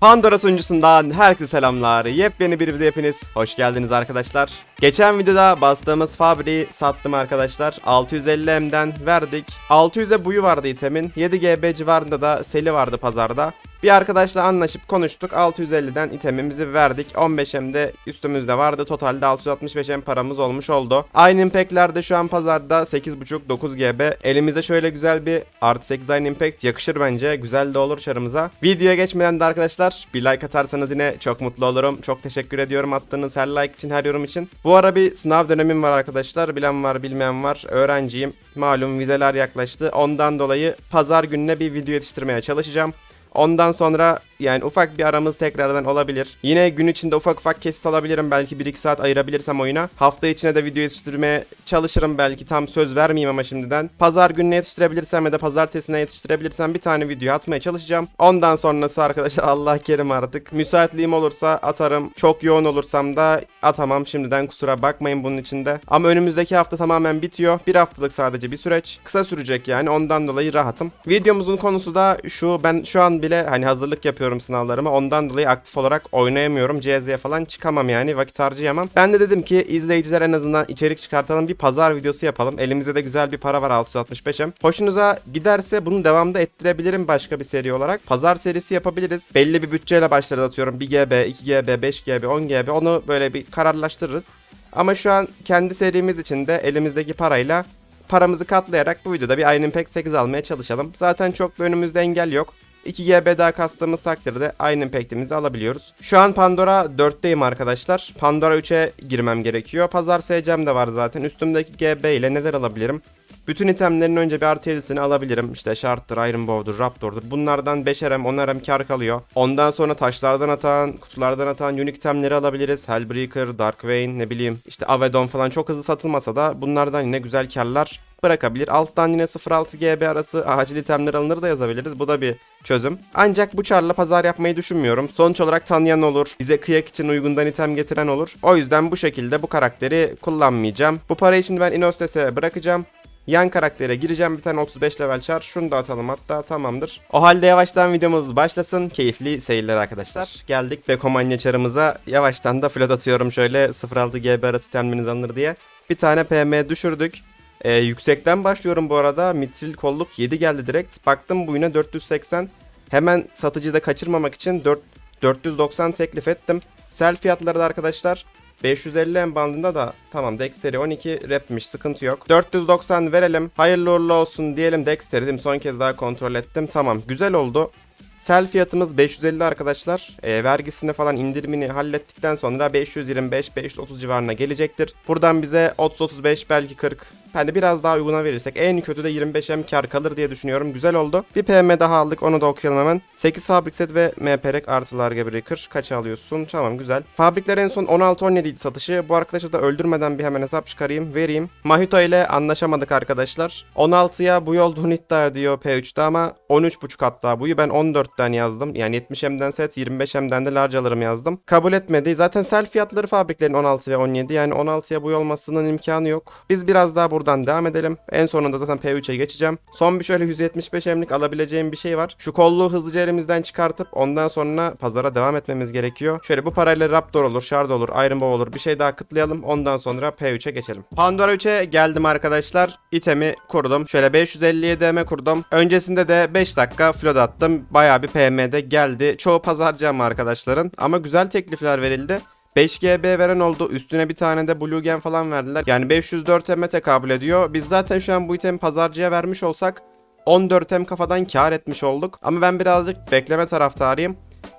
Pandora sunucusundan herkese selamlar. Yepyeni bir video hepiniz. Hoş geldiniz arkadaşlar. Geçen videoda bastığımız Fabri'yi sattım arkadaşlar. 650M'den verdik. 600'e buyu vardı itemin. 7GB civarında da seli vardı pazarda. Bir arkadaşla anlaşıp konuştuk. 650'den itemimizi verdik. 15M'de üstümüzde vardı. Totalde 665M paramız olmuş oldu. Aynı impactlerde şu an pazarda 8.5-9 GB. Elimize şöyle güzel bir artı 8 aynı impact yakışır bence. Güzel de olur çarımıza. Videoya geçmeden de arkadaşlar bir like atarsanız yine çok mutlu olurum. Çok teşekkür ediyorum attığınız her like için her yorum için. Bu ara bir sınav dönemim var arkadaşlar. Bilen var bilmeyen var. Öğrenciyim. Malum vizeler yaklaştı. Ondan dolayı pazar gününe bir video yetiştirmeye çalışacağım. Ondan sonra yani ufak bir aramız tekrardan olabilir. Yine gün içinde ufak ufak kesit alabilirim. Belki 1-2 saat ayırabilirsem oyuna. Hafta içine de video yetiştirmeye çalışırım belki. Tam söz vermeyeyim ama şimdiden. Pazar gününe yetiştirebilirsem ya da pazartesine yetiştirebilirsem bir tane video atmaya çalışacağım. Ondan sonrası arkadaşlar Allah kerim artık. Müsaitliğim olursa atarım. Çok yoğun olursam da atamam. Şimdiden kusura bakmayın bunun içinde. Ama önümüzdeki hafta tamamen bitiyor. Bir haftalık sadece bir süreç. Kısa sürecek yani ondan dolayı rahatım. Videomuzun konusu da şu. Ben şu an bile hani hazırlık yapıyorum sınavlarıma. Ondan dolayı aktif olarak oynayamıyorum. CZ'ye falan çıkamam yani. Vakit harcayamam. Ben de dedim ki izleyiciler en azından içerik çıkartalım. Bir pazar videosu yapalım. Elimizde de güzel bir para var 665'em. Hoşunuza giderse bunu devamda ettirebilirim başka bir seri olarak. Pazar serisi yapabiliriz. Belli bir bütçeyle başlarız atıyorum. 1 GB, 2 GB, 5 GB, 10 GB. Onu böyle bir kararlaştırırız. Ama şu an kendi serimiz için de elimizdeki parayla paramızı katlayarak bu videoda bir Iron Impact 8 almaya çalışalım. Zaten çok bir önümüzde engel yok. 2 GB daha kastığımız takdirde aynı impact'imizi alabiliyoruz. Şu an Pandora 4'teyim arkadaşlar. Pandora 3'e girmem gerekiyor. Pazar SC'm de var zaten. Üstümdeki GB ile neler alabilirim? Bütün itemlerin önce bir artı 7'sini alabilirim. İşte Shard'dır, Iron Bow'dur, Raptor'dur. Bunlardan 5'er 10'er hem kar kalıyor. Ondan sonra taşlardan atan, kutulardan atan unique itemleri alabiliriz. Hellbreaker, Dark Vein, ne bileyim işte Avedon falan çok hızlı satılmasa da bunlardan yine güzel karlar bırakabilir. Alttan yine 0.6 GB arası acil itemler alınır da yazabiliriz. Bu da bir çözüm. Ancak bu çarla pazar yapmayı düşünmüyorum. Sonuç olarak tanıyan olur. Bize kıyak için uygundan item getiren olur. O yüzden bu şekilde bu karakteri kullanmayacağım. Bu parayı şimdi ben Inostes'e bırakacağım. Yan karaktere gireceğim bir tane 35 level çar. Şunu da atalım hatta tamamdır. O halde yavaştan videomuz başlasın. Keyifli seyirler arkadaşlar. Geldik Bekomanya çarımıza. Yavaştan da flot atıyorum şöyle 0.6 GB arası teminiz alınır diye. Bir tane PM düşürdük. Ee, yüksekten başlıyorum bu arada. Mitril kolluk 7 geldi direkt. Baktım bu yine 480. Hemen satıcıyı da kaçırmamak için 4, 490 teklif ettim. Sel fiyatları da arkadaşlar 550 en bandında da tamam Dexter'i 12 repmiş sıkıntı yok. 490 verelim. Hayırlı uğurlu olsun diyelim Dexter'i? Son kez daha kontrol ettim. Tamam güzel oldu. Sel fiyatımız 550 arkadaşlar. E, vergisini falan indirimini hallettikten sonra 525-530 civarına gelecektir. Buradan bize 30-35 belki 40 hani biraz daha uyguna verirsek en kötü de 25M kar kalır diye düşünüyorum. Güzel oldu. Bir PM daha aldık onu da okuyalım hemen. 8 fabrik set ve MPRek artılar Gebreaker. Kaça alıyorsun? Tamam güzel. Fabrikler en son 16-17 idi satışı. Bu arkadaşı da öldürmeden bir hemen hesap çıkarayım. Vereyim. Mahito ile anlaşamadık arkadaşlar. 16'ya bu olduğunu iddia ediyor P3'te ama 13.5 hatta buyu ben 14'ten yazdım. Yani 70M'den set 25M'den de large alırım yazdım. Kabul etmedi. Zaten sel fiyatları fabriklerin 16 ve 17 yani 16'ya buy olmasının imkanı yok. Biz biraz daha buradan devam edelim. En sonunda zaten P3'e geçeceğim. Son bir şöyle 175 emlik alabileceğim bir şey var. Şu kolluğu hızlıca elimizden çıkartıp ondan sonra pazara devam etmemiz gerekiyor. Şöyle bu parayla Raptor olur, Shard olur, Iron Bow olur bir şey daha kıtlayalım. Ondan sonra P3'e geçelim. Pandora 3'e geldim arkadaşlar. İtemi kurdum. Şöyle 550 DM kurdum. Öncesinde de 5 dakika flood attım. Bayağı bir PM'de geldi. Çoğu pazarcı ama arkadaşların. Ama güzel teklifler verildi. 5 GB veren oldu. Üstüne bir tane de Blue Gen falan verdiler. Yani 504 M tekabül ediyor. Biz zaten şu an bu itemi pazarcıya vermiş olsak 14 M kafadan kar etmiş olduk. Ama ben birazcık bekleme taraftarıyım.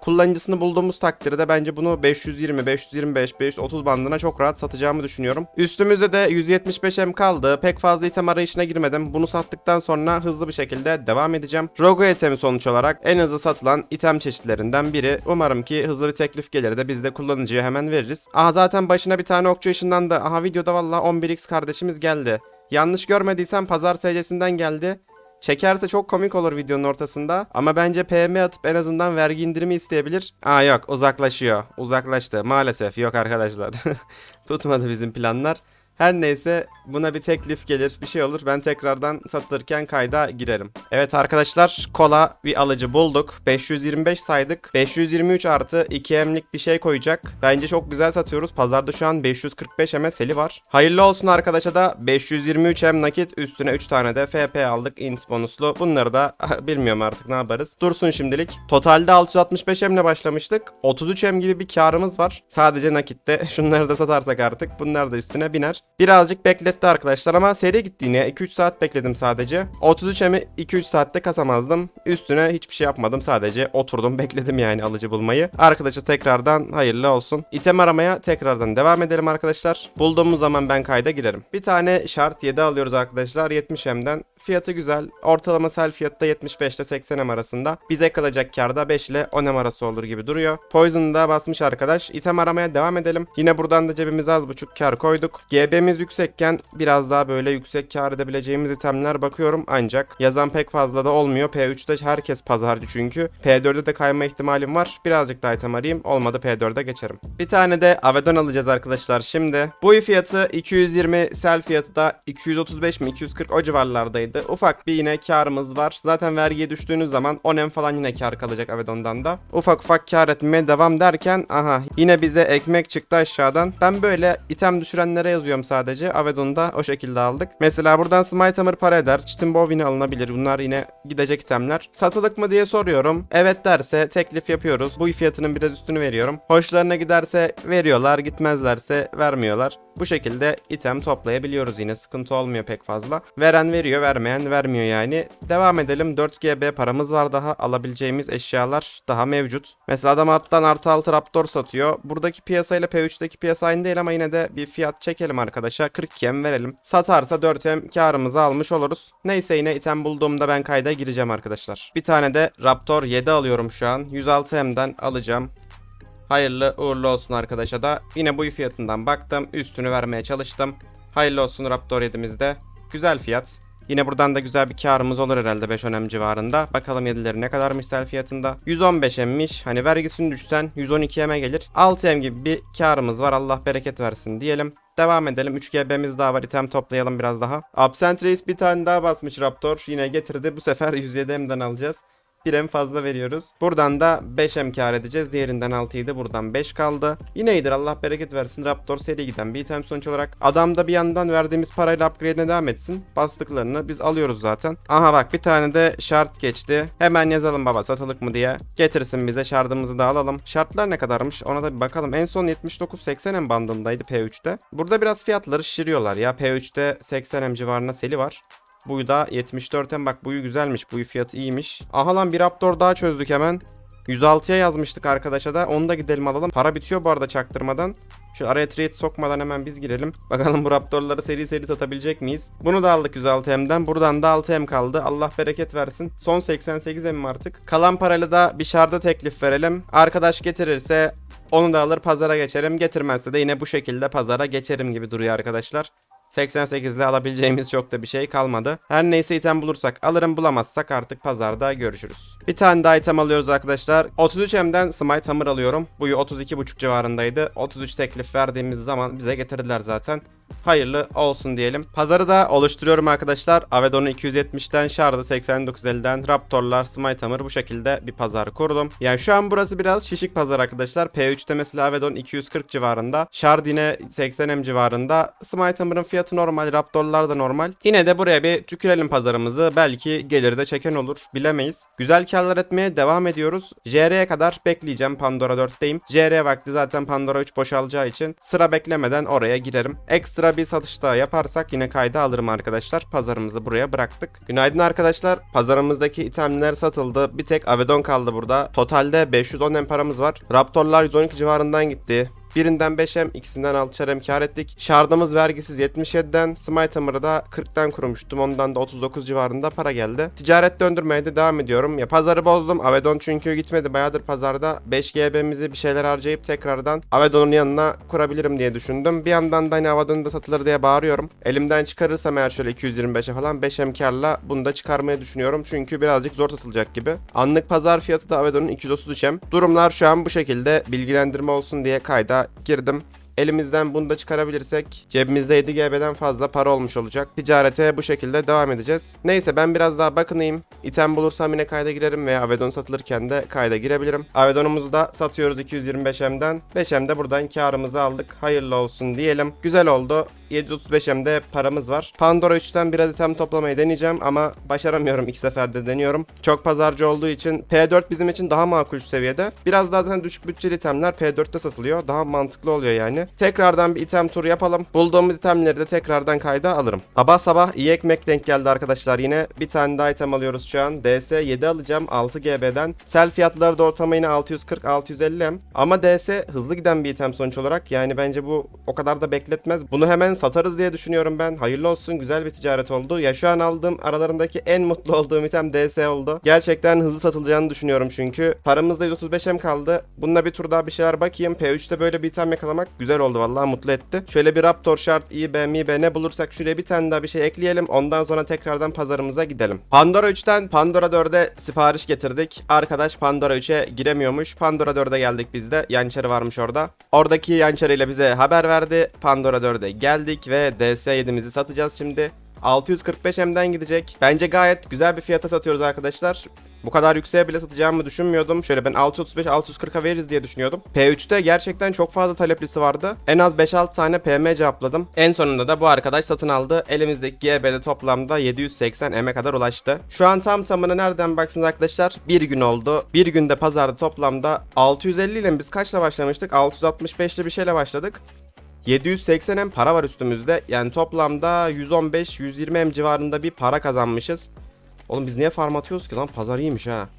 Kullanıcısını bulduğumuz takdirde bence bunu 520, 525, 530 bandına çok rahat satacağımı düşünüyorum. Üstümüzde de 175 M kaldı. Pek fazla item arayışına girmedim. Bunu sattıktan sonra hızlı bir şekilde devam edeceğim. Rogo itemi sonuç olarak en hızlı satılan item çeşitlerinden biri. Umarım ki hızlı bir teklif gelir de biz de kullanıcıya hemen veririz. Aha zaten başına bir tane okçu ışınlandı. Aha videoda valla 11x kardeşimiz geldi. Yanlış görmediysem pazar SC'sinden geldi. Çekerse çok komik olur videonun ortasında. Ama bence PM atıp en azından vergi indirimi isteyebilir. Aa yok uzaklaşıyor. Uzaklaştı. Maalesef yok arkadaşlar. Tutmadı bizim planlar. Her neyse buna bir teklif gelir bir şey olur ben tekrardan satılırken kayda girerim. Evet arkadaşlar kola bir alıcı bulduk. 525 saydık. 523 artı 2 emlik bir şey koyacak. Bence çok güzel satıyoruz. Pazarda şu an 545 M seli var. Hayırlı olsun arkadaşa da 523 M nakit üstüne 3 tane de FP aldık int bonuslu. Bunları da bilmiyorum artık ne yaparız. Dursun şimdilik. Totalde 665 M ile başlamıştık. 33 M gibi bir karımız var. Sadece nakitte. Şunları da satarsak artık bunlar da üstüne biner. Birazcık bekletti arkadaşlar ama seri gitti yine. 2-3 saat bekledim sadece. 33 M'i 2-3 saatte kasamazdım. Üstüne hiçbir şey yapmadım. Sadece oturdum bekledim yani alıcı bulmayı. Arkadaşa tekrardan hayırlı olsun. İtem aramaya tekrardan devam edelim arkadaşlar. Bulduğumuz zaman ben kayda girerim. Bir tane şart 7 alıyoruz arkadaşlar 70 M'den. Fiyatı güzel. Ortalama sel fiyatı da 75 ile 80 M arasında. Bize kalacak karda 5 ile 10 M arası olur gibi duruyor. Poison'ı da basmış arkadaş. İtem aramaya devam edelim. Yine buradan da cebimize az buçuk kar koyduk. GB'miz yüksekken biraz daha böyle yüksek kar edebileceğimiz itemler bakıyorum ancak yazan pek fazla da olmuyor. P3'te herkes pazarcı çünkü. P4'e de kayma ihtimalim var. Birazcık daha item arayayım. Olmadı P4'e geçerim. Bir tane de Avedon alacağız arkadaşlar şimdi. Bu fiyatı 220 sel fiyatı da 235 mi 240 o civarlardaydı. Ufak bir yine karımız var. Zaten vergiye düştüğünüz zaman 10 em falan yine kar kalacak Avedon'dan da. Ufak ufak kar etmeye devam derken aha yine bize ekmek çıktı aşağıdan. Ben böyle item düşürenlere yazıyorum sadece. Avedon'da o şekilde aldık. Mesela buradan Smite Hammer para eder. Chitin Bovine alınabilir. Bunlar yine gidecek itemler. Satılık mı diye soruyorum. Evet derse teklif yapıyoruz. Bu fiyatının biraz üstünü veriyorum. Hoşlarına giderse veriyorlar. Gitmezlerse vermiyorlar. Bu şekilde item toplayabiliyoruz yine sıkıntı olmuyor pek fazla. Veren veriyor vermeyen vermiyor yani. Devam edelim 4 GB paramız var daha alabileceğimiz eşyalar daha mevcut. Mesela adam alttan artı 6 Raptor satıyor. Buradaki piyasayla P3'teki piyasa aynı değil ama yine de bir fiyat çekelim arkadaşa 40 M verelim. Satarsa 4 M karımızı almış oluruz. Neyse yine item bulduğumda ben kayda gireceğim arkadaşlar. Bir tane de Raptor 7 alıyorum şu an. 106 M'den alacağım. Hayırlı uğurlu olsun arkadaşa da. Yine bu fiyatından baktım. Üstünü vermeye çalıştım. Hayırlı olsun Raptor 7'mizde. Güzel fiyat. Yine buradan da güzel bir karımız olur herhalde 5 önem civarında. Bakalım 7'leri ne kadarmış sel fiyatında. 115 emmiş. Hani vergisini düşsen 112 eme gelir. 6 em gibi bir karımız var. Allah bereket versin diyelim. Devam edelim. 3 GB'miz daha var. İtem toplayalım biraz daha. Absent Reis bir tane daha basmış Raptor. Yine getirdi. Bu sefer 107 M'den alacağız. 1 M fazla veriyoruz. Buradan da 5 M kar edeceğiz. Diğerinden 6 idi. Buradan 5 kaldı. Yine iyidir. Allah bereket versin. Raptor seri giden bir item sonuç olarak. Adam da bir yandan verdiğimiz parayla upgrade'ine devam etsin. Bastıklarını biz alıyoruz zaten. Aha bak bir tane de şart geçti. Hemen yazalım baba satılık mı diye. Getirsin bize şardımızı da alalım. Şartlar ne kadarmış ona da bir bakalım. En son 79-80 M bandındaydı P3'te. Burada biraz fiyatları şişiriyorlar ya. P3'te 80 M civarında seli var. Buyu da 74'ten bak buyu güzelmiş. Buyu fiyatı iyiymiş. Aha lan bir Raptor daha çözdük hemen. 106'ya yazmıştık arkadaşa da. Onu da gidelim alalım. Para bitiyor bu arada çaktırmadan. Şu araya trade sokmadan hemen biz girelim. Bakalım bu Raptor'ları seri seri satabilecek miyiz? Bunu da aldık 106M'den. Buradan da 6M kaldı. Allah bereket versin. Son 88M artık. Kalan parayla da bir şarda teklif verelim. Arkadaş getirirse onu da alır pazara geçerim. Getirmezse de yine bu şekilde pazara geçerim gibi duruyor arkadaşlar. 88'de alabileceğimiz çok da bir şey kalmadı. Her neyse item bulursak alırım bulamazsak artık pazarda görüşürüz. Bir tane daha item alıyoruz arkadaşlar. 33M'den Smite Hammer alıyorum. Buyu 32.5 civarındaydı. 33 teklif verdiğimiz zaman bize getirdiler zaten. Hayırlı olsun diyelim. Pazarı da oluşturuyorum arkadaşlar. Avedon'u 270'ten, Shard'ı 8950'den, Raptor'lar, Smite Hammer bu şekilde bir pazar kurdum. Yani şu an burası biraz şişik pazar arkadaşlar. P3'te mesela Avedon 240 civarında. Shard yine 80M civarında. Smite Hammer'ın fiyatı normal, Raptor'lar da normal. Yine de buraya bir tükürelim pazarımızı. Belki gelir de çeken olur. Bilemeyiz. Güzel karlar etmeye devam ediyoruz. JR'ye kadar bekleyeceğim. Pandora 4'teyim. JR vakti zaten Pandora 3 boşalacağı için sıra beklemeden oraya girerim. Ekstra bir satış daha yaparsak yine kayda alırım arkadaşlar. Pazarımızı buraya bıraktık. Günaydın arkadaşlar. Pazarımızdaki itemler satıldı. Bir tek Avedon kaldı burada. Totalde 510 em paramız var. Raptorlar 112 civarından gitti. Birinden 5M, ikisinden 6'şer kar ettik. Şardımız vergisiz 77'den, Smite Hammer'ı da 40'tan kurmuştum. Ondan da 39 civarında para geldi. Ticaret döndürmeye de devam ediyorum. Ya pazarı bozdum. Avedon çünkü gitmedi bayağıdır pazarda. 5 GB'mizi bir şeyler harcayıp tekrardan Avedon'un yanına kurabilirim diye düşündüm. Bir yandan da hani Avedon'da satılır diye bağırıyorum. Elimden çıkarırsam eğer şöyle 225'e falan 5M karla bunu da çıkarmayı düşünüyorum. Çünkü birazcık zor satılacak gibi. Anlık pazar fiyatı da Avedon'un 233M. Durumlar şu an bu şekilde bilgilendirme olsun diye kayda girdim. Elimizden bunu da çıkarabilirsek cebimizde 7 GB'den fazla para olmuş olacak. Ticarete bu şekilde devam edeceğiz. Neyse ben biraz daha bakınayım. İtem bulursam yine kayda girerim veya Avedon satılırken de kayda girebilirim. Avedon'umuzu da satıyoruz 225M'den. 5M de buradan karımızı aldık. Hayırlı olsun diyelim. Güzel oldu. 735M'de paramız var. Pandora 3'ten biraz item toplamayı deneyeceğim ama başaramıyorum iki seferde deniyorum. Çok pazarcı olduğu için P4 bizim için daha makul seviyede. Biraz daha zaten düşük bütçeli itemler P4'te satılıyor. Daha mantıklı oluyor yani. Tekrardan bir item tur yapalım. Bulduğumuz itemleri de tekrardan kayda alırım. Sabah sabah iyi ekmek denk geldi arkadaşlar yine. Bir tane daha item alıyoruz şu an. DS 7 alacağım 6 GB'den. Sel fiyatları da ortama yine 640-650 M. Ama DS hızlı giden bir item sonuç olarak. Yani bence bu o kadar da bekletmez. Bunu hemen satarız diye düşünüyorum ben. Hayırlı olsun güzel bir ticaret oldu. Ya şu an aldığım aralarındaki en mutlu olduğum item DS oldu. Gerçekten hızlı satılacağını düşünüyorum çünkü. Paramızda 135M kaldı. Bununla bir tur daha bir şeyler bakayım. P3'te böyle bir item yakalamak güzel oldu vallahi mutlu etti. Şöyle bir Raptor şart, İB, MİB ne bulursak şuraya bir tane daha bir şey ekleyelim. Ondan sonra tekrardan pazarımıza gidelim. Pandora 3'ten Pandora 4'e sipariş getirdik. Arkadaş Pandora 3'e giremiyormuş. Pandora 4'e geldik biz de. Yançarı varmış orada. Oradaki yançarı ile bize haber verdi. Pandora 4'e geldik ve DS7'mizi satacağız şimdi. 645M'den gidecek. Bence gayet güzel bir fiyata satıyoruz arkadaşlar. Bu kadar yükseğe bile satacağımı düşünmüyordum. Şöyle ben 635-640'a veririz diye düşünüyordum. P3'te gerçekten çok fazla taleplisi vardı. En az 5-6 tane PM cevapladım. En sonunda da bu arkadaş satın aldı. Elimizdeki GB'de toplamda 780 M'e kadar ulaştı. Şu an tam tamına nereden baksanız arkadaşlar bir gün oldu. Bir günde pazarda toplamda 650 ile biz kaçla başlamıştık? 665'li bir şeyle başladık. 780 M para var üstümüzde. Yani toplamda 115-120 M civarında bir para kazanmışız. Oğlum biz niye farm atıyoruz ki lan? Pazar iyiymiş ha.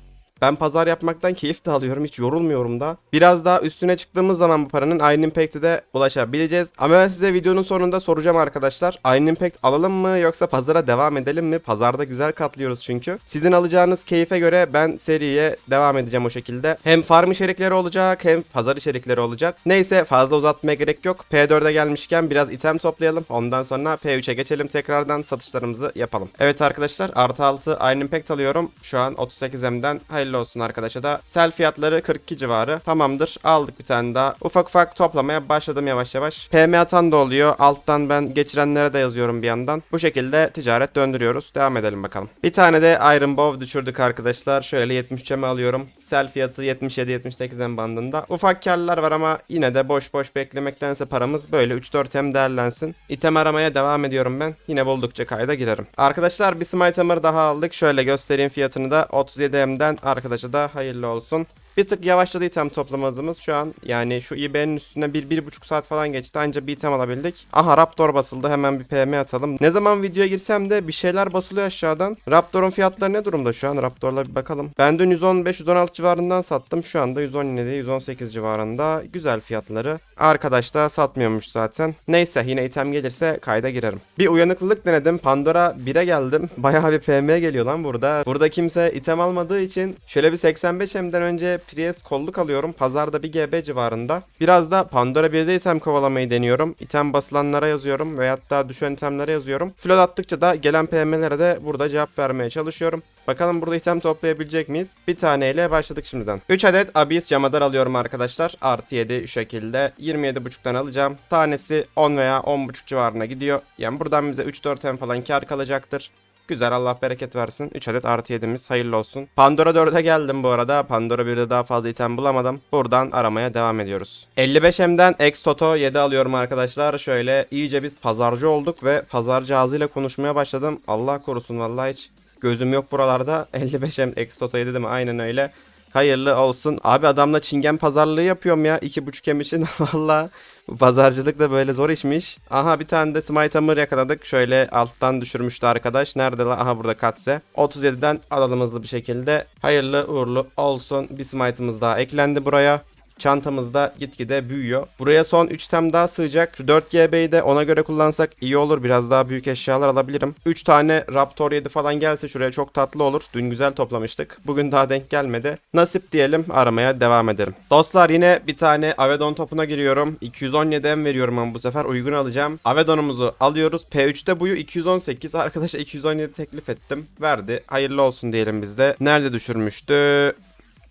Ben pazar yapmaktan keyif de alıyorum. Hiç yorulmuyorum da. Biraz daha üstüne çıktığımız zaman bu paranın Iron Impact'e de ulaşabileceğiz. Ama ben size videonun sonunda soracağım arkadaşlar. Iron Impact alalım mı yoksa pazara devam edelim mi? Pazarda güzel katlıyoruz çünkü. Sizin alacağınız keyfe göre ben seriye devam edeceğim o şekilde. Hem farm içerikleri olacak hem pazar içerikleri olacak. Neyse fazla uzatmaya gerek yok. P4'e gelmişken biraz item toplayalım. Ondan sonra P3'e geçelim tekrardan satışlarımızı yapalım. Evet arkadaşlar artı 6 Iron Impact alıyorum. Şu an 38M'den hayırlı olsun arkadaşa da. Sel fiyatları 42 civarı. Tamamdır. Aldık bir tane daha. Ufak ufak toplamaya başladım yavaş yavaş. PM atan da oluyor. Alttan ben geçirenlere de yazıyorum bir yandan. Bu şekilde ticaret döndürüyoruz. Devam edelim bakalım. Bir tane de Iron Bow düşürdük arkadaşlar. Şöyle 73 mi alıyorum. Sel fiyatı 77-78 bandında. Ufak karlar var ama yine de boş boş beklemektense paramız böyle 3-4 hem değerlensin. İtem aramaya devam ediyorum ben. Yine buldukça kayda girerim. Arkadaşlar bir smite daha aldık. Şöyle göstereyim fiyatını da 37M'den arkadaşa da hayırlı olsun. Bir tık yavaşladı item toplama hızımız şu an. Yani şu IB'nin üstüne bir, bir buçuk saat falan geçti. Anca bir item alabildik. Aha Raptor basıldı. Hemen bir PM atalım. Ne zaman videoya girsem de bir şeyler basılıyor aşağıdan. Raptor'un fiyatları ne durumda şu an? Raptor'la bir bakalım. Ben dün 115-116 civarından sattım. Şu anda 117-118 civarında. Güzel fiyatları. Arkadaş da satmıyormuş zaten. Neyse yine item gelirse kayda girerim. Bir uyanıklılık denedim. Pandora 1'e geldim. Bayağı bir PM geliyor lan burada. Burada kimse item almadığı için şöyle bir 85 M'den önce Prius kolluk alıyorum. Pazarda bir GB civarında. Biraz da Pandora 1'de item kovalamayı deniyorum. İtem basılanlara yazıyorum veyahut da düşen itemlere yazıyorum. Flood attıkça da gelen PM'lere de burada cevap vermeye çalışıyorum. Bakalım burada item toplayabilecek miyiz? Bir taneyle başladık şimdiden. 3 adet Abyss Camadar alıyorum arkadaşlar. Artı 7 şu şekilde. 27.5'tan alacağım. Tanesi 10 veya 10.5 civarına gidiyor. Yani buradan bize 3-4 hem falan kar kalacaktır. Güzel Allah bereket versin. 3 adet artı 7'miz hayırlı olsun. Pandora 4'e geldim bu arada. Pandora 1'de daha fazla item bulamadım. Buradan aramaya devam ediyoruz. 55M'den X Toto 7 alıyorum arkadaşlar. Şöyle iyice biz pazarcı olduk ve pazarcı ağzıyla konuşmaya başladım. Allah korusun vallahi hiç gözüm yok buralarda. 55M X Toto 7 değil mi? Aynen öyle. Hayırlı olsun. Abi adamla çingen pazarlığı yapıyorum ya. 2.5 em için. Valla pazarcılık da böyle zor işmiş. Aha bir tane de Smite Hammer yakaladık. Şöyle alttan düşürmüştü arkadaş. Nerede la? Aha burada Katse. 37'den alalım hızlı bir şekilde. Hayırlı uğurlu olsun. Bir Smite'ımız daha eklendi buraya çantamız da gitgide büyüyor. Buraya son 3 tem daha sığacak. Şu 4 GB'yi de ona göre kullansak iyi olur. Biraz daha büyük eşyalar alabilirim. 3 tane Raptor 7 falan gelse şuraya çok tatlı olur. Dün güzel toplamıştık. Bugün daha denk gelmedi. Nasip diyelim aramaya devam ederim. Dostlar yine bir tane Avedon topuna giriyorum. 217'den veriyorum ama bu sefer uygun alacağım. Avedon'umuzu alıyoruz. P3'te buyu 218. Arkadaşa 217 teklif ettim. Verdi. Hayırlı olsun diyelim bizde. Nerede düşürmüştü?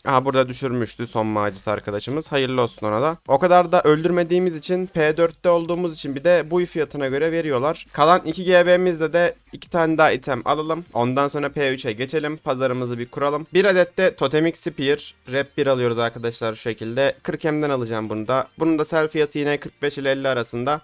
Aha burada düşürmüştü son macit arkadaşımız. Hayırlı olsun ona da. O kadar da öldürmediğimiz için P4'te olduğumuz için bir de bu fiyatına göre veriyorlar. Kalan 2 GB'mizde de 2 tane daha item alalım. Ondan sonra P3'e geçelim. Pazarımızı bir kuralım. Bir adet de Totemic Spear. Rap 1 alıyoruz arkadaşlar şu şekilde. 40 M'den alacağım bunu da. Bunun da sell fiyatı yine 45 ile 50 arasında.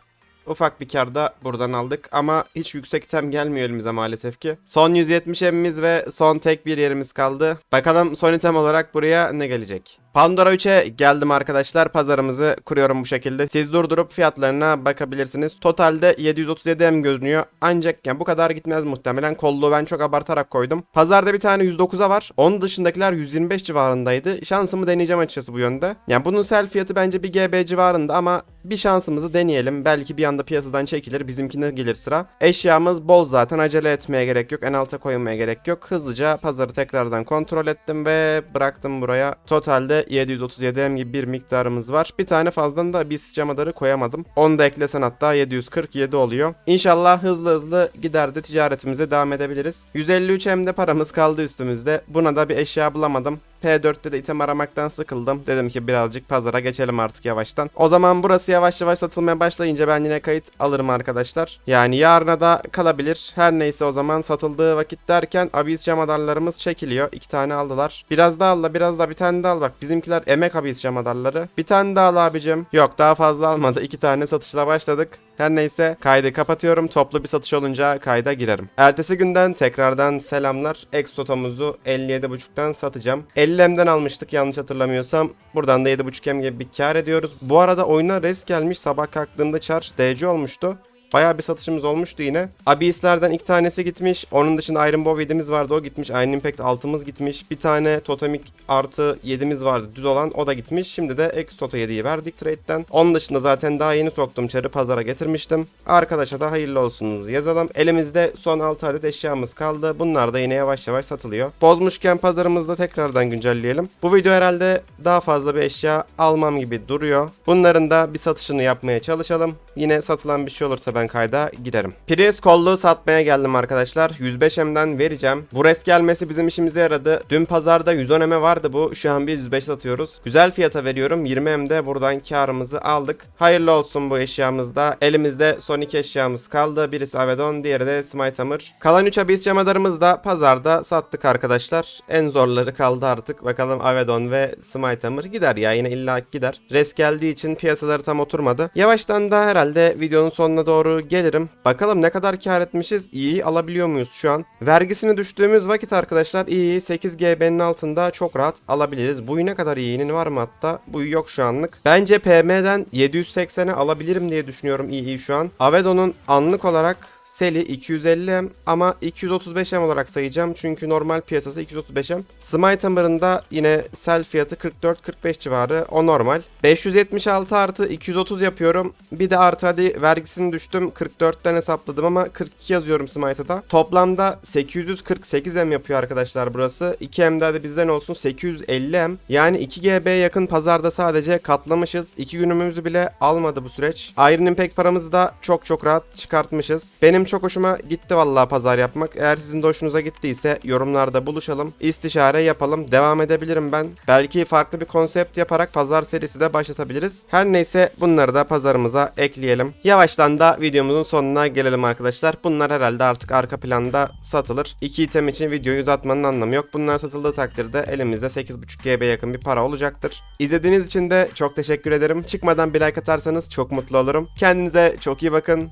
Ufak bir kar da buradan aldık ama hiç yüksek item gelmiyor elimize maalesef ki. Son 170 emimiz ve son tek bir yerimiz kaldı. Bakalım son item olarak buraya ne gelecek? Pandora 3'e geldim arkadaşlar. Pazarımızı kuruyorum bu şekilde. Siz durdurup fiyatlarına bakabilirsiniz. Totalde 737 em görünüyor. Ancak yani bu kadar gitmez muhtemelen. Kolluğu ben çok abartarak koydum. Pazarda bir tane 109'a var. Onun dışındakiler 125 civarındaydı. Şansımı deneyeceğim açıkçası bu yönde. Yani bunun sell fiyatı bence bir GB civarında ama bir şansımızı deneyelim. Belki bir anda piyasadan çekilir. Bizimkine gelir sıra. Eşyamız bol zaten. Acele etmeye gerek yok. En alta koymaya gerek yok. Hızlıca pazarı tekrardan kontrol ettim ve bıraktım buraya. Totalde 737 M gibi bir miktarımız var. Bir tane fazladan da bir sıçamadarı koyamadım. Onu da eklesen hatta 747 oluyor. İnşallah hızlı hızlı gider de ticaretimize devam edebiliriz. 153 M'de paramız kaldı üstümüzde. Buna da bir eşya bulamadım. P4'te de item aramaktan sıkıldım. Dedim ki birazcık pazara geçelim artık yavaştan. O zaman burası yavaş yavaş satılmaya başlayınca ben yine kayıt alırım arkadaşlar. Yani yarına da kalabilir. Her neyse o zaman satıldığı vakit derken Abyss camadarlarımız çekiliyor. İki tane aldılar. Biraz daha al da biraz daha bir tane daha al bak. Bizimkiler emek Abyss camadarları. Bir tane daha al abicim. Yok daha fazla almadı. İki tane satışla başladık. Her neyse kaydı kapatıyorum. Toplu bir satış olunca kayda girerim. Ertesi günden tekrardan selamlar. Exotomuzu 57.5'tan satacağım. 50M'den almıştık yanlış hatırlamıyorsam. Buradan da 7.5M gibi bir kar ediyoruz. Bu arada oyuna res gelmiş. Sabah kalktığımda char DC olmuştu. Bayağı bir satışımız olmuştu yine. Abyss'lerden iki tanesi gitmiş. Onun dışında Iron Bow 7'miz vardı o gitmiş. Iron Impact 6'mız gitmiş. Bir tane Totemic artı 7'miz vardı düz olan o da gitmiş. Şimdi de X Toto 7'yi verdik trade'den. Onun dışında zaten daha yeni soktum çarı pazara getirmiştim. Arkadaşa da hayırlı olsunuz yazalım. Elimizde son 6 adet eşyamız kaldı. Bunlar da yine yavaş yavaş satılıyor. Bozmuşken pazarımızda tekrardan güncelleyelim. Bu video herhalde daha fazla bir eşya almam gibi duruyor. Bunların da bir satışını yapmaya çalışalım. Yine satılan bir şey olursa ben kayda giderim. Prius kolluğu satmaya geldim arkadaşlar. 105M'den vereceğim. Bu res gelmesi bizim işimize yaradı. Dün pazarda 110M vardı bu. Şu an biz 105 satıyoruz. Güzel fiyata veriyorum. 20M'de buradan karımızı aldık. Hayırlı olsun bu eşyamızda. Elimizde son iki eşyamız kaldı. Birisi Avedon, diğeri de Smite Hammer. Kalan 3 Abyss camadarımız da pazarda sattık arkadaşlar. En zorları kaldı artık. Bakalım Avedon ve Smite Hammer gider ya yine illa gider. Res geldiği için piyasaları tam oturmadı. Yavaştan da herhalde videonun sonuna doğru gelirim. Bakalım ne kadar kar etmişiz. İyi alabiliyor muyuz şu an? Vergisini düştüğümüz vakit arkadaşlar iyi 8 GB'nin altında çok rahat alabiliriz. Bu ne kadar iyinin var mı hatta? Bu yok şu anlık. Bence PM'den 780'e alabilirim diye düşünüyorum iyi şu an. Avedon'un anlık olarak Seli 250M ama 235M olarak sayacağım çünkü normal piyasası 235M. Smite Hammer'ın da yine sell fiyatı 44-45 civarı o normal. 576 artı 230 yapıyorum. Bir de artı hadi vergisini düştüm 44'ten hesapladım ama 42 yazıyorum Smite'a Toplamda 848M yapıyor arkadaşlar burası. 2M'de de bizden olsun 850M. Yani 2 GB yakın pazarda sadece katlamışız. 2 günümüzü bile almadı bu süreç. Iron Impact paramızı da çok çok rahat çıkartmışız. Benim çok hoşuma gitti vallahi pazar yapmak. Eğer sizin de hoşunuza gittiyse yorumlarda buluşalım. İstişare yapalım. Devam edebilirim ben. Belki farklı bir konsept yaparak pazar serisi de başlatabiliriz. Her neyse bunları da pazarımıza ekleyelim. Yavaştan da videomuzun sonuna gelelim arkadaşlar. Bunlar herhalde artık arka planda satılır. İki item için videoyu uzatmanın anlamı yok. Bunlar satıldığı takdirde elimizde 8.5 GB yakın bir para olacaktır. İzlediğiniz için de çok teşekkür ederim. Çıkmadan bir like atarsanız çok mutlu olurum. Kendinize çok iyi bakın.